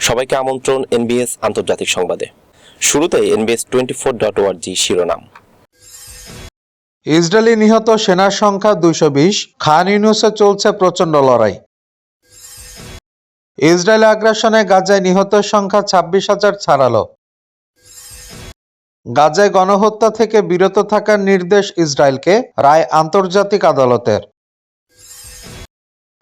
সবাইকে আমন্ত্রণ এনবিএস আন্তর্জাতিক সংবাদে। শুরুতে এনবিএস টোয়েন্টি ফোর ডট ওয়ার্জি শিরোনাম। ইসরায়েলি নিহত সেনার সংখ্যা দুইশো বিশ, খান ইউনুসে চলছে প্রচণ্ড লড়াই। ইসরায়েল আগ্রাসনে গাজায় নিহতের সংখ্যা ছাব্বিশ হাজার ছাড়ালো। গাজায় গণহত্যা থেকে বিরত থাকার নির্দেশ ইসরায়েলকে, রায় আন্তর্জাতিক আদালতের।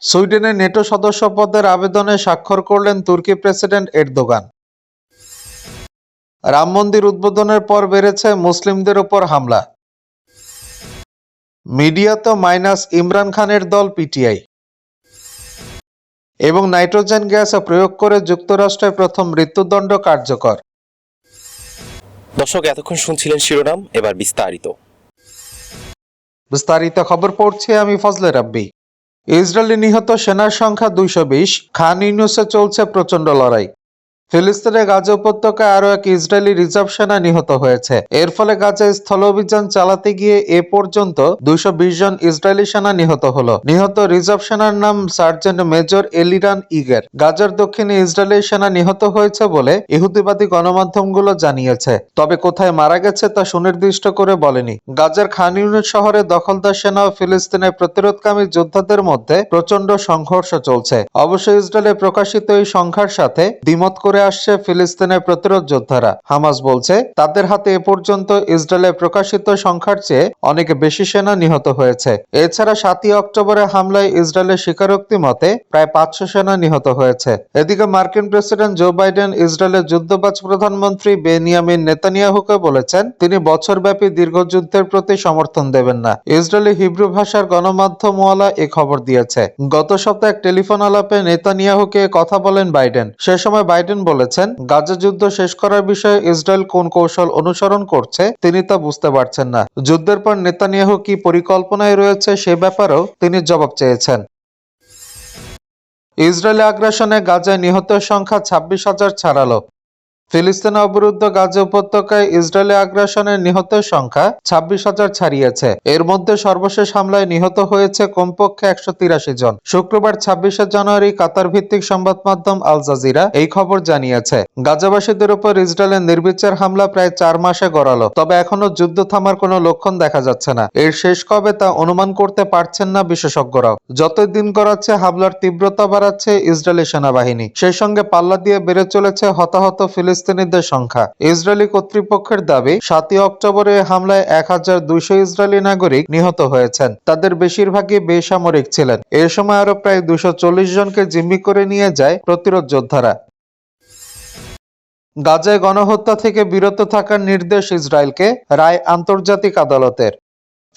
সুইডেনের নেটো সদস্য পদের আবেদনে স্বাক্ষর করলেন তুর্কি প্রেসিডেন্ট এরদোগান। রাম মন্দির উদ্বোধনের পর বেড়েছে মুসলিমদের উপর হামলা। মিডিয়াতে মাইনাস ইমরান খানের দল পিটিআই। এবং নাইট্রোজেন গ্যাস প্রয়োগ করে যুক্তরাষ্ট্রে প্রথম মৃত্যুদণ্ড কার্যকর। দর্শক এতক্ষণ শুনছিলেন শিরোনাম এবার বিস্তারিত। বিস্তারিত খবর পড়ছি আমি ফজলে রাব্বি। ইসরায়েলি নিহত সেনার সংখ্যা দুইশো বিশ। খান ইউনুসে চলছে প্রচণ্ড লড়াই। ফিলিস্তিনের গাজা উপত্যকায় আরও এক ইসরায়েলি রিজার্ভ সেনা নিহত হয়েছে। এর ফলে গাজায় স্থল অভিযান চালাতে গিয়ে এ পর্যন্ত দুইশো জন ইসরায়েলি সেনা নিহত হলো। নিহত রিজার্ভ সেনার নাম সার্জেন্ট মেজর এলিরান ইগের। গাজার দক্ষিণে ইসরায়েলি সেনা নিহত হয়েছে বলে ইহুদিবাদী গণমাধ্যমগুলো জানিয়েছে। তবে কোথায় মারা গেছে তা সুনির্দিষ্ট করে বলেনি। গাজার খান ইউনিট শহরে দখলদার সেনা ও ফিলিস্তিনের প্রতিরোধকামী যোদ্ধাদের মধ্যে প্রচণ্ড সংঘর্ষ চলছে। অবশ্য ইসরায়েলে প্রকাশিত এই সংখ্যার সাথে দ্বিমত করে আসছে ফিলিস্তিনের প্রতিরোধ যোদ্ধারা। হামাস বলছে, তাদের হাতে এ পর্যন্ত ইসরায়েলে প্রকাশিত সংখ্যার চেয়ে অনেক বেশি সেনা নিহত হয়েছে। এছাড়া সাতই অক্টোবরে হামলায় ইসরায়েলের স্বীকারোক্তি মতে প্রায় পাঁচশো সেনা নিহত হয়েছে। এদিকে মার্কিন প্রেসিডেন্ট জো বাইডেন ইসরায়েলের যুদ্ধবাজ প্রধানমন্ত্রী বেনিয়ামিন নেতানিয়াহুকে বলেছেন, তিনি বছরব্যাপী দীর্ঘ যুদ্ধের প্রতি সমর্থন দেবেন না। ইসরায়েলি হিব্রু ভাষার গণমাধ্যমওয়ালা এ খবর দিয়েছে। গত সপ্তাহে এক টেলিফোন আলাপে নেতানিয়াহুকে কথা বলেন বাইডেন। সে সময় বাইডেন বলেছেন, গাজা যুদ্ধ শেষ করার বিষয়ে ইসরায়েল কোন কৌশল অনুসরণ করছে তিনি তা বুঝতে পারছেন না। যুদ্ধের পর নেতানিয়াহু কি পরিকল্পনায় রয়েছে সে ব্যাপারেও তিনি জবাব চেয়েছেন। ইসরায়েলি আগ্রাসনে গাজায় নিহতের সংখ্যা ছাব্বিশ হাজার ছাড়ালো। ফিলিস্তিন অবরুদ্ধ গাজা উপত্যকায় ইসরায়েলি আগ্রাসনের নিহতের সংখ্যা ছাব্বিশ হাজার ছাড়িয়েছে। এর মধ্যে সর্বশেষ হামলায় নিহত হয়েছে কমপক্ষে একশো তিরাশি জন। শুক্রবার ছাব্বিশে জানুয়ারি কাতার ভিত্তিক সংবাদ মাধ্যম আল জাজিরা এই খবর জানিয়েছে। গাজাবাসীদের উপর ইসরায়েলের নির্বিচার হামলা প্রায় চার মাসে গড়ালো, তবে এখনও যুদ্ধ থামার কোনো লক্ষণ দেখা যাচ্ছে না। এর শেষ কবে তা অনুমান করতে পারছেন না বিশেষজ্ঞরাও। যতই দিন গড়াচ্ছে, হামলার তীব্রতা বাড়াচ্ছে ইসরায়েলি সেনাবাহিনী। সেই সঙ্গে পাল্লা দিয়ে বেড়ে চলেছে হতাহত ফিলিস্তিনিদের সংখ্যা। ইসরায়েলি কর্তৃপক্ষের দাবি, সাতই অক্টোবরে হামলায় এক হাজার দুইশো ইসরায়েলি নাগরিক নিহত হয়েছেন। তাদের বেশিরভাগই বেসামরিক ছিলেন। এ সময় আরও প্রায় দুশো জনকে জিম্মি করে নিয়ে যায় প্রতিরোধ যোদ্ধারা। গাজায় গণহত্যা থেকে বিরত থাকার নির্দেশ ইসরায়েলকে, রায় আন্তর্জাতিক আদালতের।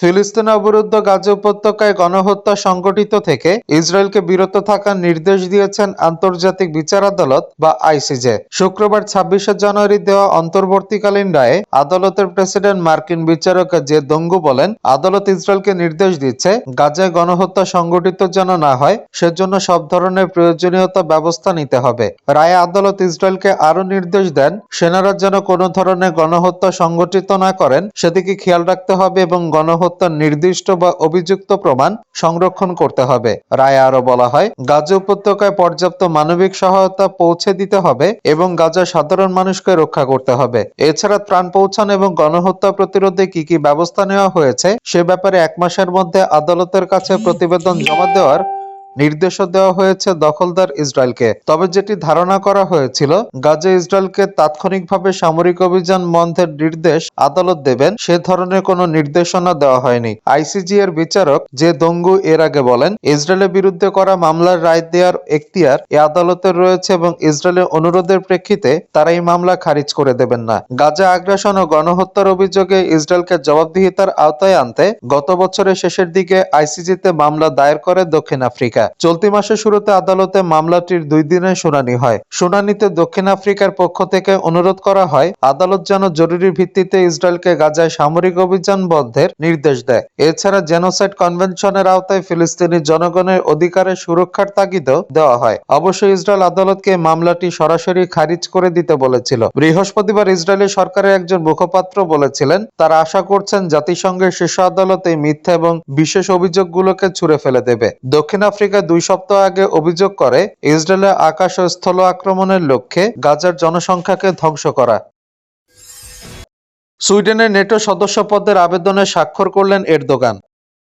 ফিলিস্তিন অবরুদ্ধ গাজা উপত্যকায় গণহত্যা সংগঠিত থেকে ইসরায়েলকে বিরত থাকার নির্দেশ দিয়েছেন আন্তর্জাতিক বিচার আদালত বা আইসিজে। শুক্রবার ছাব্বিশে জানুয়ারি দেওয়া অন্তর্বর্তীকালীন রায়ে আদালতের প্রেসিডেন্ট মার্কিন বিচারক জে দঙ্গু বলেন, আদালত ইসরায়েলকে নির্দেশ দিচ্ছে গাজায় গণহত্যা সংগঠিত যেন না হয়, সেজন্য সব ধরনের প্রয়োজনীয়তা ব্যবস্থা নিতে হবে। রায়ে আদালত ইসরায়েলকে আরও নির্দেশ দেন, সেনারা যেন কোনো ধরনের গণহত্যা সংগঠিত না করেন, সেদিকে খেয়াল রাখতে হবে এবং গণহত্যার নির্দিষ্ট বা অভিযুক্ত প্রমাণ সংরক্ষণ করতে হবে। রায়ে আরও বলা হয়, গাজা উপত্যকায় পর্যাপ্ত মানবিক সহায়তা পৌঁছে দিতে হবে এবং গাজার সাধারণ মানুষকে রক্ষা করতে হবে। এছাড়া ত্রাণ পৌঁছানো এবং গণহত্যা প্রতিরোধে কি কি ব্যবস্থা নেওয়া হয়েছে, সে ব্যাপারে এক মাসের মধ্যে আদালতের কাছে প্রতিবেদন জমা দেওয়ার নির্দেশও দেওয়া হয়েছে দখলদার ইসরায়েলকে। তবে যেটি ধারণা করা হয়েছিল, গাজে ইসরায়েলকে তাৎক্ষণিকভাবে সামরিক অভিযান বন্ধের নির্দেশ আদালত দেবেন, সে ধরনের কোনো নির্দেশনা দেওয়া হয়নি। আইসিজি এর বিচারক যে দঙ্গু এর আগে বলেন, ইসরায়েলের বিরুদ্ধে করা মামলার রায় দেওয়ার এখতিয়ার এ আদালতের রয়েছে এবং ইসরায়েলের অনুরোধের প্রেক্ষিতে তারা এই মামলা খারিজ করে দেবেন না। গাজা আগ্রাসন ও গণহত্যার অভিযোগে ইসরায়েলকে জবাবদিহিতার আওতায় আনতে গত বছরের শেষের দিকে আইসিজিতে মামলা দায়ের করে দক্ষিণ আফ্রিকা। চলতি মাসের শুরুতে আদালতে মামলাটির দুই দিনের শুনানি হয়। শুনানিতে দক্ষিণ আফ্রিকার পক্ষ থেকে অনুরোধ করা হয়, আদালত যেন জরুরি ভিত্তিতে ইসরায়েলকে গাজায় সামরিক অভিযান বন্ধের নির্দেশ দেয়। এছাড়া জেনোসাইড কনভেনশনের আওতায় ফিলিস্তিনি জনগণের অধিকারের সুরক্ষার তাগিদও দেওয়া হয়। অবশ্য ইসরায়েল আদালতকে মামলাটি সরাসরি খারিজ করে দিতে বলেছিল। বৃহস্পতিবার ইসরায়েলি সরকারের একজন মুখপাত্র বলেছিলেন, তারা আশা করছেন জাতিসংঘের শীর্ষ আদালত এই মিথ্যা এবং বিশেষ অভিযোগগুলোকে ছুড়ে ফেলে দেবে। দক্ষিণ আফ্রিকা থেকে দুই সপ্তাহ আগে অভিযোগ করে, ইসরায়েলের আকাশ ও স্থল আক্রমণের লক্ষ্যে গাজার জনসংখ্যাকে ধ্বংস করা। সুইডেনের নেটো সদস্য পদের আবেদনে স্বাক্ষর করলেন এরদোগান।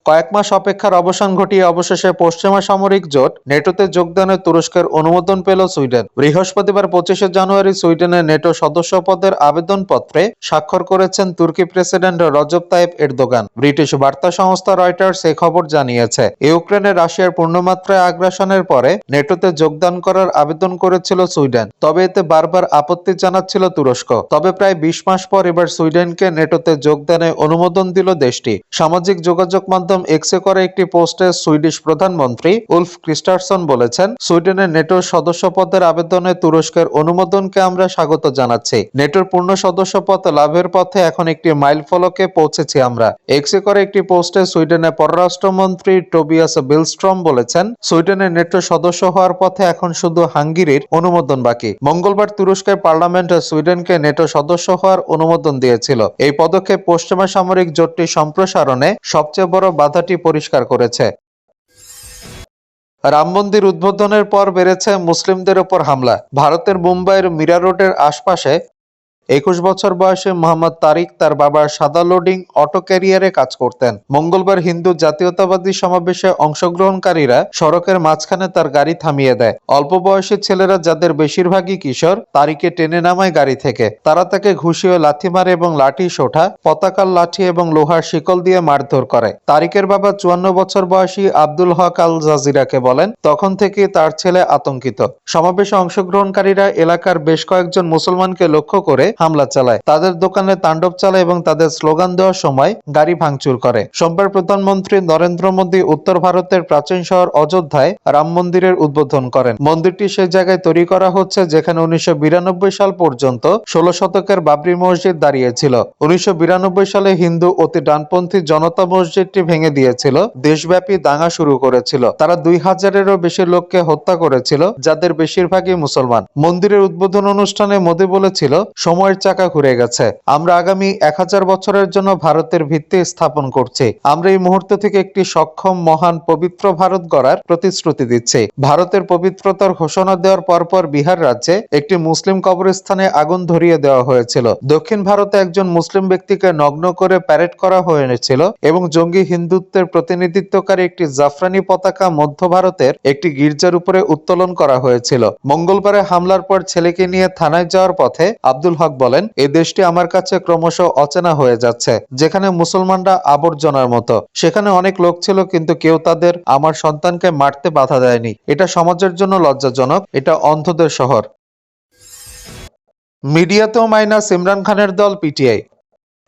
কয়েক মাস অপেক্ষার অবসান ঘটিয়ে অবশেষে পশ্চিমা সামরিক জোট নেটোতে যোগদানের তুরস্কের অনুমোদন পেল সুইডেন। বৃহস্পতিবার পঁচিশে জানুয়ারি সুইডেনের নেটো সদস্য পদের আবেদনপত্রে স্বাক্ষর করেছেন তুর্কি president Recep Tayyip Erdogan. British বার্তা সংস্থা রয়টার্স এ খবর জানিয়েছে, ইউক্রেনে রাশিয়ার পূর্ণমাত্রায় আগ্রাসনের পরে নেটোতে যোগদান করার আবেদন করেছিল সুইডেন, তবে এতে বারবার আপত্তি জানাচ্ছিল তুরস্ক। তবে প্রায় বিশ মাস পর এবার সুইডেনকে নেটোতে যোগদানে অনুমোদন দিল দেশটি। সামাজিক যোগাযোগ মাধ্যম এক্সে করে একটি পোস্টে সুইডিশ প্রধানমন্ত্রী উলফ ক্রিস্টারসন বলেছেন, সুইডেনের নেটোর সদস্য পদের আবেদনে তুরস্কের অনুমোদনকে আমরা স্বাগত জানাচ্ছি। নেটোর পূর্ণ সদস্য পদ লাভের পথে এখন একটি মাইল ফলকে পৌঁছেছি আমরা। এক্সে করে একটি পোস্টে সুইডেনের পররাষ্ট্রমন্ত্রী টোবিয়াস বিলস্ট্রম বলেছেন, সুইডেনের নেটো সদস্য হওয়ার পথে এখন শুধু হাঙ্গেরির অনুমোদন বাকি। মঙ্গলবার তুরস্কের পার্লামেন্ট সুইডেনকে নেটো সদস্য হওয়ার অনুমোদন দিয়েছিল। এই পদক্ষেপ পশ্চিমা সামরিক জোটটি সম্প্রসারণে সবচেয়ে বড় বাধাটি পরিষ্কার করেছে। রাম মন্দির উদ্বোধনের পর বেড়েছে মুসলিমদের ওপর হামলা। ভারতের মুম্বাইয়ের মীরা রোডের আশপাশে একুশ বছর বয়সে মোহাম্মদ তারিক তার বাবার সাদা লোডিং অটো ক্যারিয়ারে কাজ করতেন। মঙ্গলবার হিন্দু জাতীয়তাবাদী সমাবেশে অংশগ্রহণকারীরা সড়কের মাঝখানে তার গাড়ি থামিয়ে দেয়। অল্প বয়সী ছেলেরা যাদের বেশিরভাগই কিশোর তারিকে টেনে নামায় গাড়ি থেকে। তারা তাকে ঘুষিয়ে লাথি মারে এবং লাঠি সোঠা, পতাকার লাঠি এবং লোহার শিকল দিয়ে মারধর করে। তারিকের বাবা চুয়ান্ন বছর বয়সী আব্দুল হক আল জাজিরাকে বলেন, তখন থেকে তার ছেলে আতঙ্কিত। সমাবেশে অংশগ্রহণকারীরা এলাকার বেশ কয়েকজন মুসলমানকে লক্ষ্য করে হামলা চালায়। তাদের দোকানে তাণ্ডব চালায় এবং তাদের স্লোগান দেওয়ার সময় গাড়ি ভাঙচুর করে। সোমবার প্রধানমন্ত্রী নরেন্দ্র মোদী উত্তর ভারতের প্রাচীন শহর অযোধ্যায় রাম মন্দিরের উদ্বোধন করেন। মন্দিরটি সেই জায়গায় তৈরি করা হচ্ছে যেখানে উনিশশো সাল পর্যন্ত ষোলো শতকের বাবরি মসজিদ দাঁড়িয়েছিল উনিশশো বিরানব্বই সালে হিন্দু অতি ডানপন্থী জনতা মসজিদটি ভেঙে দিয়েছিল, দেশব্যাপী দাঙ্গা শুরু করেছিল। তারা দুই হাজারেরও বেশি লোককে হত্যা করেছিল, যাদের বেশিরভাগই মুসলমান। মন্দিরের উদ্বোধন অনুষ্ঠানে মোদী বলেছিল সময়ের চাকা ঘুরে গেছে। আমরা আগামী এক হাজার বছরের জন্য ভারতের ভিত্তি স্থাপন করছি। আমরা এই মুহূর্ত থেকে একটি সক্ষম, মহান, পবিত্র ভারত গড়ার প্রতিশ্রুতি দিচ্ছি। ভারতের পবিত্রতার ঘোষণা দেওয়ার পরপর বিহার রাজ্যে একটি মুসলিম কবরস্থানে আগুন ধরিয়ে দেওয়া হয়েছিল। দক্ষিণ ভারতে একজন মুসলিম ব্যক্তিকে নগ্ন করে প্যারেড করা হয়েছিল এবং জঙ্গি হিন্দুত্বের প্রতিনিধিত্বকারী একটি জাফরানি পতাকা মধ্য ভারতের একটি গির্জার উপরে উত্তোলন করা হয়েছিল। মঙ্গলবারে হামলার পর ছেলেকে নিয়ে থানায় যাওয়ার পথে আব্দুল হক বলেন এই দেশটি আমার কাছে ক্রমশ অচেনা হয়ে যাচ্ছে, যেখানে মুসলমানরা আবর্জনার মতো। সেখানে অনেক লোক ছিল, কিন্তু কেউ তাদের আমার সন্তানকে মারতে বাধা দেয়নি। এটা সমাজের জন্য লজ্জাজনক, এটা অন্ধদের শহর। মিডিয়াতেও মাইনাস ইমরান খানের দল পিটিআই।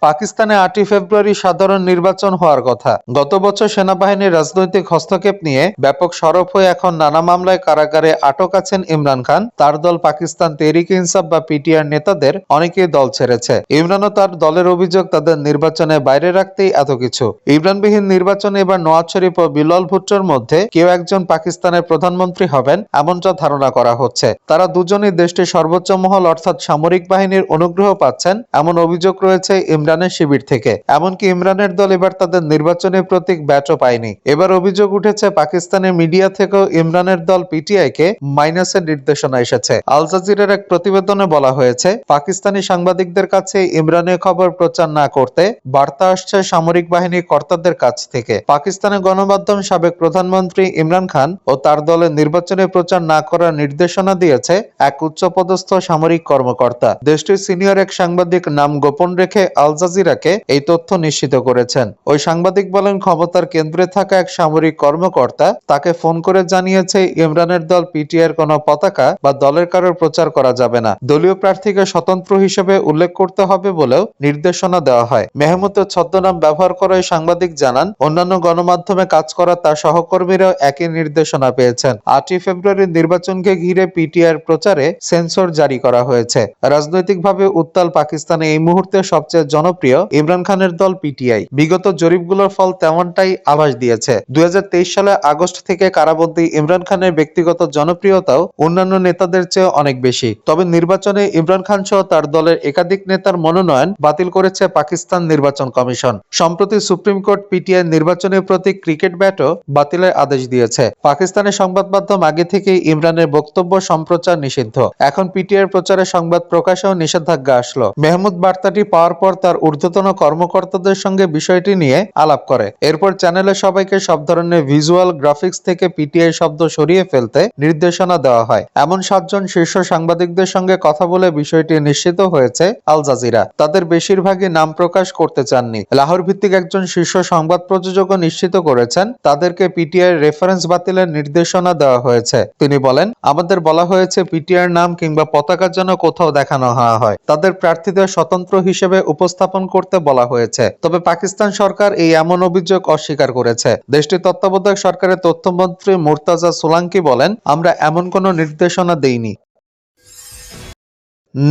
পাকিস্তানে আটই ফেব্রুয়ারি সাধারণ নির্বাচন হওয়ার কথা। গত বছর সেনাবাহিনীর রাজনৈতিক হস্তক্ষেপ নিয়ে ব্যাপক সরব হয়ে এখন নানা মামলায় কারাগারে আটক আছেন ইমরান খান। তার দল পাকিস্তান তেহরিক ইনসাফ বা পিটিআর নেতাদের অনেকেই দল ছেড়েছে। ইমরান ও তার দলের অভিযোগ তাদের নির্বাচনে বাইরে রাখতেই এত কিছু। ইমরানবিহীন নির্বাচনে এবার নওয়াজ শরীফ ও বিলল ভুট্টোর মধ্যে কেউ একজন পাকিস্তানের প্রধানমন্ত্রী হবেন এমনটা ধারণা করা হচ্ছে। তারা দুজনই দেশটির সর্বোচ্চ মহল অর্থাৎ সামরিক বাহিনীর অনুগ্রহ পাচ্ছেন। এমন অভিযোগ রয়েছে ইমরানের শিবির থেকে। এমনকি ইমরানের দল এবার তাদের নির্বাচনী প্রতীক ব্যাচও পায়নি। এবার অভিযোগ উঠেছে, পাকিস্তানের মিডিয়া থেকেও ইমরানের দল পিটিআই কে মাইনাসের নির্দেশনা এসেছে। আল জাজিরের এক প্রতিবেদনে বলা হয়েছে, পাকিস্তানি সাংবাদিকদের কাছে ইমরানের খবর প্রচার না করতে বার্তা আসছে সামরিক বাহিনী কর্তাদের কাছ থেকে। পাকিস্তানের গণমাধ্যম সাবেক প্রধানমন্ত্রী ইমরান খান ও তার দলের নির্বাচনে প্রচার না করার নির্দেশনা দিয়েছে এক উচ্চপদস্থ সামরিক কর্মকর্তা। দেশটির সিনিয়র এক সাংবাদিক নাম গোপন রেখে আল জাজিরাকে এই তথ্য নিশ্চিত করেছেন। ওই সাংবাদিক বলেন, ক্ষমতার কেন্দ্রে থাকা এক সামরিক কর্মকর্তা তাকে ফোন করে জানিয়েছে, ইমরানের দল পিটিআর কোনো পতাকা বা দলের কারোর প্রচার করা যাবে না। দলীয় প্রার্থীকে স্বতন্ত্র হিসেবে উল্লেখ করতে হবে বলেও নির্দেশনা দেওয়া হয়। মেহমুদের ছদ্মনাম ব্যবহার করে সাংবাদিক জানান, অন্যান্য গণমাধ্যমে কাজ করা তার সহকর্মীরাও একই নির্দেশনা পেয়েছেন। আটই ফেব্রুয়ারির নির্বাচনকে ঘিরে পিটিআর প্রচারে সেন্সর জারি করা হয়েছে। রাজনৈতিকভাবে উত্তাল পাকিস্তানে এই মুহূর্তে সবচেয়ে জন জনপ্রিয় ইমরান খানের দল পিটিআই। বিগত জরিপগুলোর ফল তেমনটাই আভাস দিয়েছে। দুই সালে আগস্ট থেকে কারাবন্দী ইমরান খানের ব্যক্তিগত জনপ্রিয়তাও অন্যান্য নেতাদের চেয়ে অনেক বেশি। তবে নির্বাচনে ইমরান খান সহ তার দলের একাধিক নেতার মনোনয়ন বাতিল করেছে পাকিস্তান নির্বাচন কমিশন। সম্প্রতি সুপ্রিম কোর্ট পিটিআই নির্বাচনের প্রতি ক্রিকেট ব্যাটও বাতিলের আদেশ দিয়েছে। পাকিস্তানের সংবাদ মাধ্যম আগে থেকে ইমরানের বক্তব্য সম্প্রচার নিষিদ্ধ। এখন পিটিআই প্রচারে সংবাদ প্রকাশেও নিষেধাজ্ঞা আসলো। মেহমুদ বার্তাটি পাওয়ার পর তার ঊর্ধ্বতন কর্মকর্তাদের সঙ্গে বিষয়টি নিয়ে আলাপ করে। এরপর চ্যানেলের সবাইকে সব ধরনের ভিজুয়াল গ্রাফিক্স থেকে পিটিআই শব্দ সরিয়ে ফেলতে নির্দেশনা দেওয়া হয়। এমন সাতজন শীর্ষ সাংবাদিকদের সঙ্গে কথা বলে বিষয়টি নিশ্চিত হয়েছে আল জাজিরা। তাদের বেশিরভাগই নাম প্রকাশ করতে চাননি। লাহোর ভিত্তিক একজন শীর্ষ সংবাদ প্রযোজকও নিশ্চিত করেছেন, তাদেরকে পিটিআই রেফারেন্স বাতিলের নির্দেশনা দেওয়া হয়েছে। তিনি বলেন, আমাদের বলা হয়েছে পিটিআর নাম কিংবা পতাকা যেন কোথাও দেখানো হয়। তাদের প্রার্থীদের স্বতন্ত্র হিসেবে উপস্থাপন করতে বলা হয়েছে। তবে পাকিস্তান সরকার এই এমন অভিযোগ অস্বীকার করেছে। দেশটির তত্ত্বাবধায়ক সরকারের তথ্যমন্ত্রী মুর্তাজা সোলাঙ্কি বলেন, আমরা এমন কোনো নির্দেশনা দেইনি।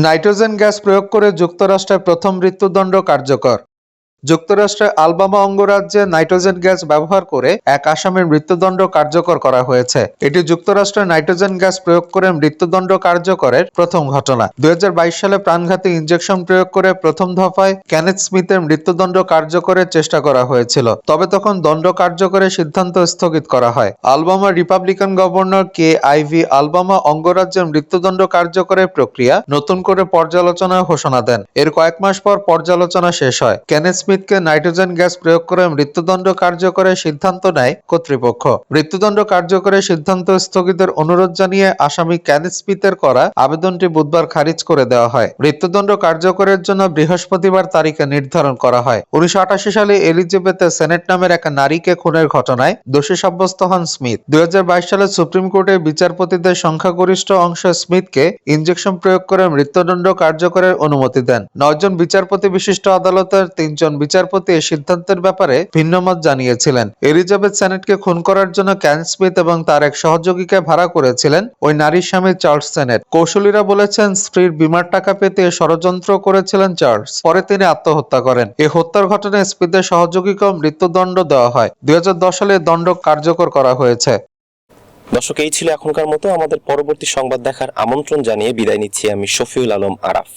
নাইট্রোজেন গ্যাস প্রয়োগ করে যুক্তরাষ্ট্রের প্রথম মৃত্যুদণ্ড কার্যকর। যুক্তরাষ্ট্রের আলবামা অঙ্গরাজ্যে নাইট্রোজেন গ্যাস ব্যবহার করে এক আসামির মৃত্যুদণ্ড কার্যকর করা হয়েছে। এটি যুক্তরাষ্ট্রে নাইট্রোজেন গ্যাস প্রয়োগ করে মৃত্যুদণ্ড কার্যকরের প্রথম ঘটনা। দু হাজার বাইশ সালে প্রাণঘাতী ইনজেকশন প্রয়োগ করে প্রথম দফায় ক্যানেথ স্মিথের মৃত্যুদণ্ড কার্যকরের চেষ্টা করা হয়েছিল। তবে তখন দণ্ড কার্যকরের সিদ্ধান্ত স্থগিত করা হয়। Alabama Republican governor Kay Ivey Alabama অঙ্গরাজ্যের মৃত্যুদণ্ড কার্যকরের প্রক্রিয়া নতুন করে পর্যালোচনার ঘোষণা দেন। এর কয়েক মাস পর পর্যালোচনা শেষ হয়। কেনেথ স্মিথকে নাইট্রোজেন গ্যাস প্রয়োগ করে মৃত্যুদণ্ড কার্যকরের সিদ্ধান্ত নেয় কর্তৃপক্ষ। মৃত্যুদণ্ড কার্যকরের সিদ্ধান্ত স্থগিতের অনুরোধ জানিয়ে আসামি ক্যানেথ স্মিথের করা আবেদনটি বুধবার খারিজ করে দেওয়া হয়। মৃত্যুদণ্ড কার্যকরের জন্য বৃহস্পতিবার তারিখে নির্ধারণ করা হয়। উনিশশো সালে এলিজাবেথের সেনেট নামের এক নারীকে খুনের ঘটনায় দোষী সাব্যস্ত হন স্মিথ। দুই হাজার বাইশ সালে সুপ্রিম কোর্টের বিচারপতিদের সংখ্যাগরিষ্ঠ অংশ স্মিথকে ইঞ্জেকশন প্রয়োগ করে মৃত্যুদণ্ড কার্যকরের অনুমতি দেন। নয়জন বিচারপতি বিশিষ্ট আদালতের তিনজন বিচারপতি এই সিদ্ধান্তের ব্যাপারে ভিন্নমত জানিয়েছিলেন। এলিজাবেথ সেনেটকে খুন করার জন্য ক্যান স্মিথ এবং তার এক সহযোগীকে ভাড়া করেছিলেন ওই নারীর স্বামী চার্লস সেনেট। কৌশলীরা বলেছেন, স্ত্রীর বিমার টাকা পেতে ষড়যন্ত্র করেছিলেন চার্লস। পরে তিনি আত্মহত্যা করেন। এই হত্যার ঘটনায় স্মিথের সহযোগীকেও মৃত্যুদণ্ড দেওয়া হয়। দুই হাজার দশ সালে দণ্ড কার্যকর করা হয়েছে। দর্শক, এই ছিল এখনকার মতো। আমাদের পরবর্তী সংবাদ দেখার আমন্ত্রণ জানিয়ে বিদায় নিচ্ছি আমি শফিউল আলম আরাফ।